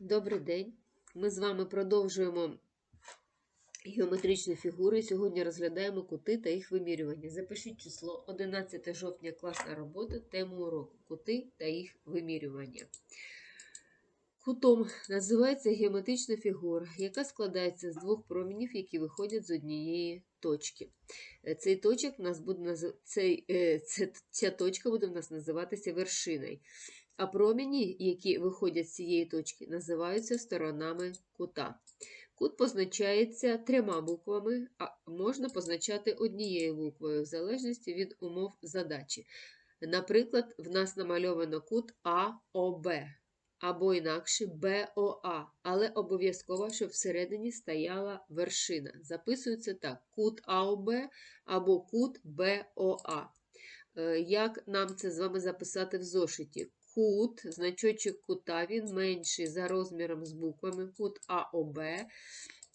Добрий день. Ми з вами продовжуємо геометричні фігури. Сьогодні розглядаємо кути та їх вимірювання. Запишіть число 11 жовтня, класна робота, тему уроку кути та їх вимірювання. Кутом називається геометрична фігура, яка складається з двох промінів, які виходять з однієї точки. Е, Цей точок нас буде цей, е, ця точка буде в нас називатися вершиною. А промені, які виходять з цієї точки, називаються сторонами кута. Кут позначається трьома буквами, а можна позначати однією буквою, в залежності від умов задачі. Наприклад, в нас намальовано кут АОБ або інакше БОА, але обов'язково, щоб всередині стояла вершина. Записується так: кут АОБ або кут БОА. Е, Як нам це з вами записати в зошиті? Кут, значочок кута, він менший за розміром з буквами кут АОБ.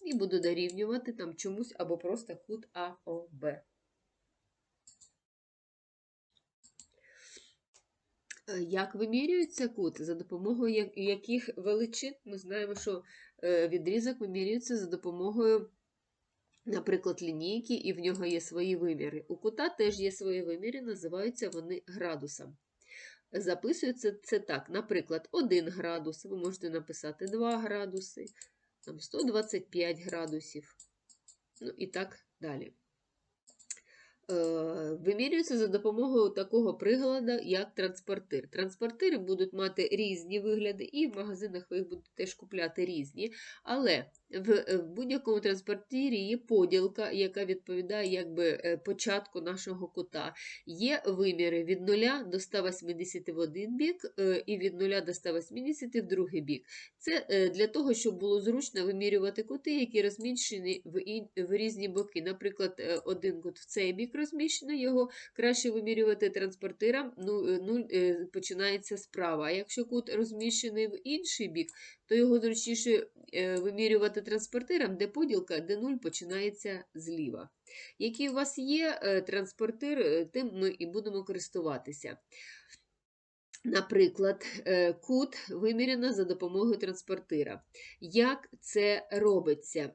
І буду дорівнювати там чомусь або просто кут АОБ. Е, Як вимірюється кут? За допомогою яких величин? Ми знаємо, що е, відрізок вимірюється за допомогою, наприклад, лінійки, і в нього є свої виміри. У кута теж є свої виміри, називаються вони градусом. Записується це так. Наприклад, 1 градус, ви можете написати 2 градуси, там 125 градусів, ну і так далі. Е, Вимірюється за допомогою такого приладу, як транспортир. Транспортири будуть мати різні вигляди, і в магазинах ви їх будете теж купляти різні. Але в, в будь-якому транспортирі є поділка, яка відповідає якби, е, початку нашого кута. Є виміри від 0 до 180 в один бік е, і від 0 до 180 в другий бік. Це е, для того, щоб було зручно вимірювати кути, які розміщені в, ін- в різні боки. Наприклад, е, один кут в цей бік розміщений, його краще вимірювати транспортиром, ну, е, нуль е, починається справа. А якщо кут розміщений в інший бік, то його зручніше е, вимірювати транспортиром, де поділка, де нуль починається зліва. Який у вас є е, транспортир, е, тим ми і будемо користуватися. Наприклад, кут виміряно за допомогою транспортира. Як це робиться?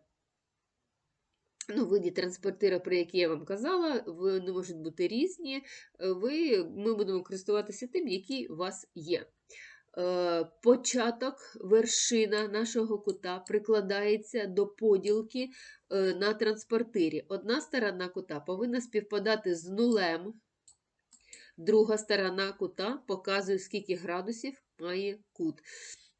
Ну, види транспортира, про які я вам казала, вони можуть бути різні. Ви, ми будемо користуватися тим, який у вас є. Е, Початок, вершина нашого кута прикладається до поділки е, на транспортирі. Одна сторона кута повинна співпадати з нулем, друга сторона кута показує, скільки градусів має кут.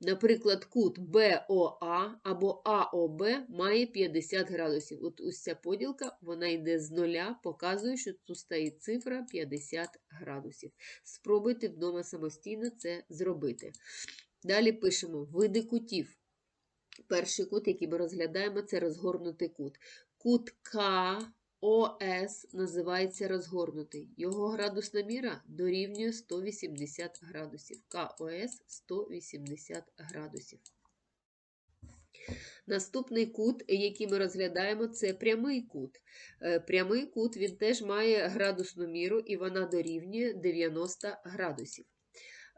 Наприклад, кут БОА або АОБ має 50 градусів. От ось ця поділка, вона йде з нуля, показує, що тут стоїть цифра 50 градусів. Спробуйте вдома самостійно це зробити. Далі пишемо види кутів. Перший кут, який ми розглядаємо, це розгорнутий кут. Кут КОС називається розгорнутий. Його градусна міра дорівнює 180 градусів. КОС 180 градусів. Наступний кут, який ми розглядаємо, це прямий кут. Е, Прямий кут він теж має градусну міру і вона дорівнює 90 градусів.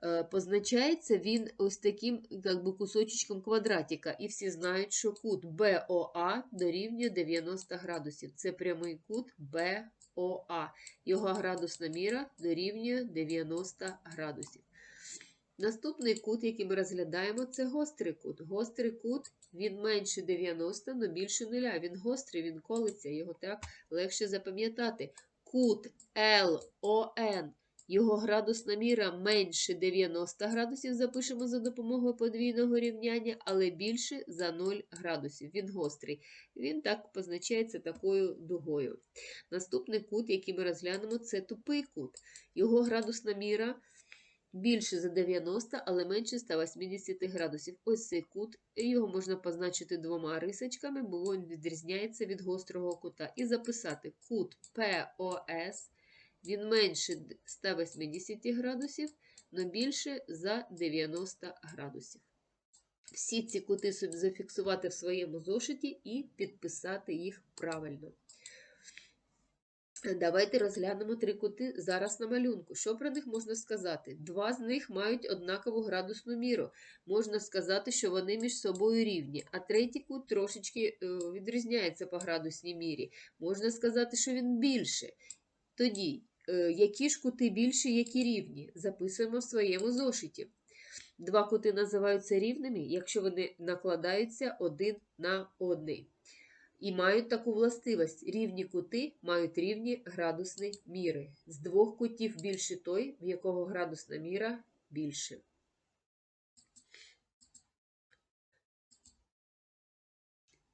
Е, Позначається він ось таким як би, кусочечком квадратика. І всі знають, що кут БОА дорівнює 90 градусів. Це прямий кут БОА. Його градусна міра дорівнює 90 градусів. Наступний кут, який ми розглядаємо, це гострий кут. Гострий кут він менше 90, але більше нуля. Він гострий, він колиться, його так легше запам'ятати. Кут ЛОН. Його градусна міра менше 90 градусів, запишемо за допомогою подвійного рівняння, але більше за 0 градусів. Він гострий. Він так позначається такою дугою. Наступний кут, який ми розглянемо, це тупий кут. Його градусна міра більше за 90, але менше 180 градусів. Ось цей кут, його можна позначити двома рисочками, бо він відрізняється від гострого кута. І записати кут ПОС. Він менше 180 градусів, але більше за 90 градусів. Всі ці кути собі зафіксувати в своєму зошиті і підписати їх правильно. Давайте розглянемо три кути зараз на малюнку. Що про них можна сказати? Два з них мають однакову градусну міру. Можна сказати, що вони між собою рівні, а третій кут трошечки е, відрізняється по градусній мірі. Можна сказати, що він більше. Тоді, які ж кути більші, які рівні? Записуємо в своєму зошиті. Два кути називаються рівними, якщо вони накладаються один на один. І мають таку властивість: рівні кути мають рівні градусні міри. З двох кутів більше той, в якого градусна міра більше.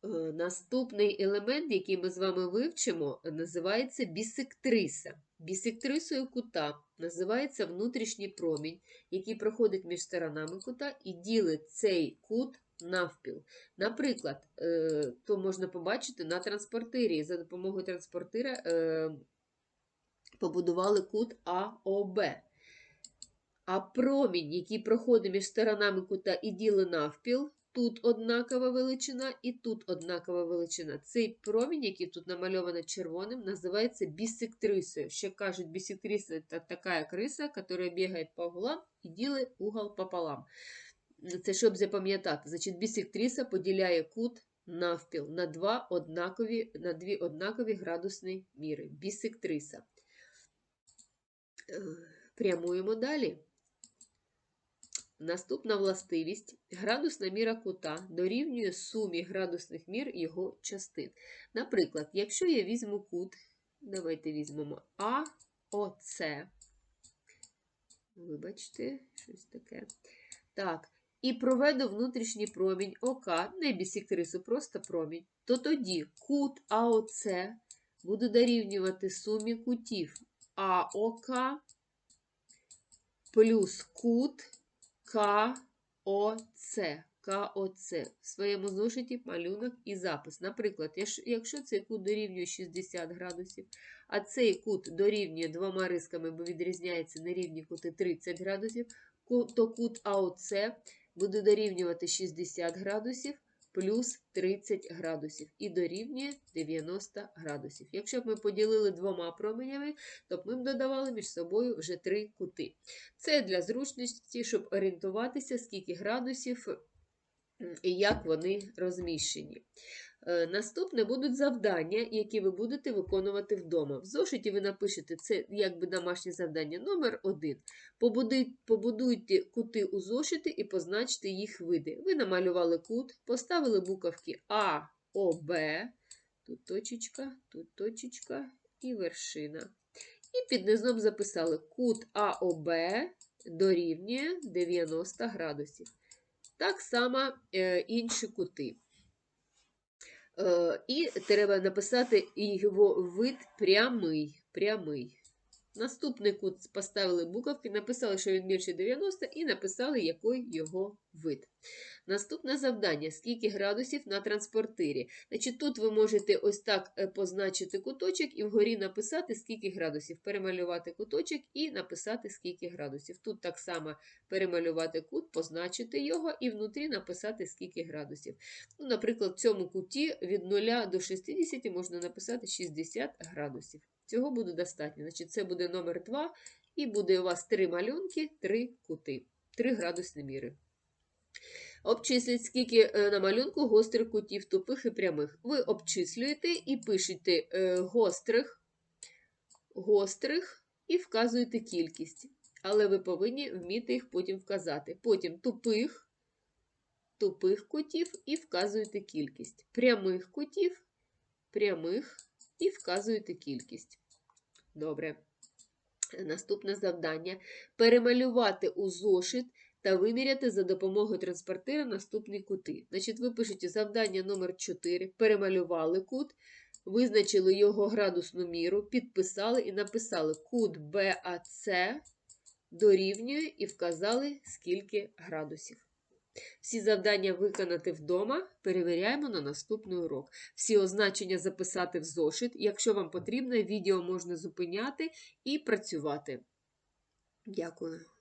Е, Наступний елемент, який ми з вами вивчимо, називається бісектриса. Бісектрисою кута називається внутрішній промінь, який проходить між сторонами кута і ділить цей кут навпіл. Наприклад, е, то можна побачити на транспортирі. За допомогою транспортира е, побудували кут АОБ. А промінь, який проходить між сторонами кута і ділить навпіл, тут однакова величина і тут однакова величина. Цей промінь, який тут намальовано червоним, називається бісектрисою. Ще кажуть, бісектриса – це така криса, яка бігає по углам і ділить угол пополам. Це щоб запам'ятати. Значить, бісектриса поділяє кут навпіл на два однакові, на дві однакові градусні міри. Бісектриса. Прямуємо далі. Наступна властивість. Градусна міра кута дорівнює сумі градусних мір його частин. Наприклад, якщо я візьму кут, давайте візьмемо АОЦ. Вибачте, щось таке. Так, і проведу внутрішній промінь ОК, не бісектрису, просто промінь, то тоді кут АОЦ буде дорівнювати сумі кутів АОК плюс кут КОЦ. КОЦ. В своєму зошиті малюнок і запис. Наприклад, якщо цей кут дорівнює 60 градусів, а цей кут дорівнює двома рисками, бо відрізняється на рівні кути 30 градусів, то кут АОЦ буде дорівнювати 60 градусів плюс 30 градусів і дорівнює 90 градусів. Якщо б ми поділили двома променями, то б ми б додавали між собою вже три кути. Це для зручності, щоб орієнтуватися, скільки градусів і як вони розміщені. Е, наступне будуть завдання, які ви будете виконувати вдома. В зошиті ви напишете це якби домашнє завдання номер 1 Побудуйте кути у зошити і позначте їх види. Ви намалювали кут, поставили буковки А, О, Б, тут точечка, тут точечка і вершина. І під низом записали кут АОБ дорівнює 90 градусів. Так само е, інші кути. Е, і треба написати його вид прямий. прямий. Наступний кут поставили буковки, написали, що він більше 90, і написали, який його вид. Наступне завдання: скільки градусів на транспортирі. Значить, Тут ви можете ось так е, позначити куточок і вгорі написати, скільки градусів, перемалювати куточок і написати, скільки градусів. Тут так само перемалювати кут, позначити його і внутрі написати, скільки градусів. Ну, Наприклад, в цьому куті від 0 до 60 можна написати 60 градусів. Цього буде достатньо. Значить, Це буде номер 2, і буде у вас три малюнки, три кути, три градусні міри. Обчисліть, скільки е, на малюнку гострих кутів, тупих і прямих. Ви обчислюєте і пишете е, гострих, гострих і вказуєте кількість. Але ви повинні вміти їх потім вказати. Потім тупих, тупих кутів і вказуєте кількість. Прямих кутів, прямих і вказуєте кількість. Добре. Наступне завдання перемалювати у зошит та виміряти за допомогою транспортира наступні кути. Значить, ви пишете завдання номер 4 перемалювали кут, визначили його градусну міру, підписали і написали кут БАЦ дорівнює і вказали, скільки градусів. Всі завдання виконати вдома, перевіряємо на наступний урок. Всі означення записати в зошит. Якщо вам потрібно, відео можна зупиняти і працювати. Дякую.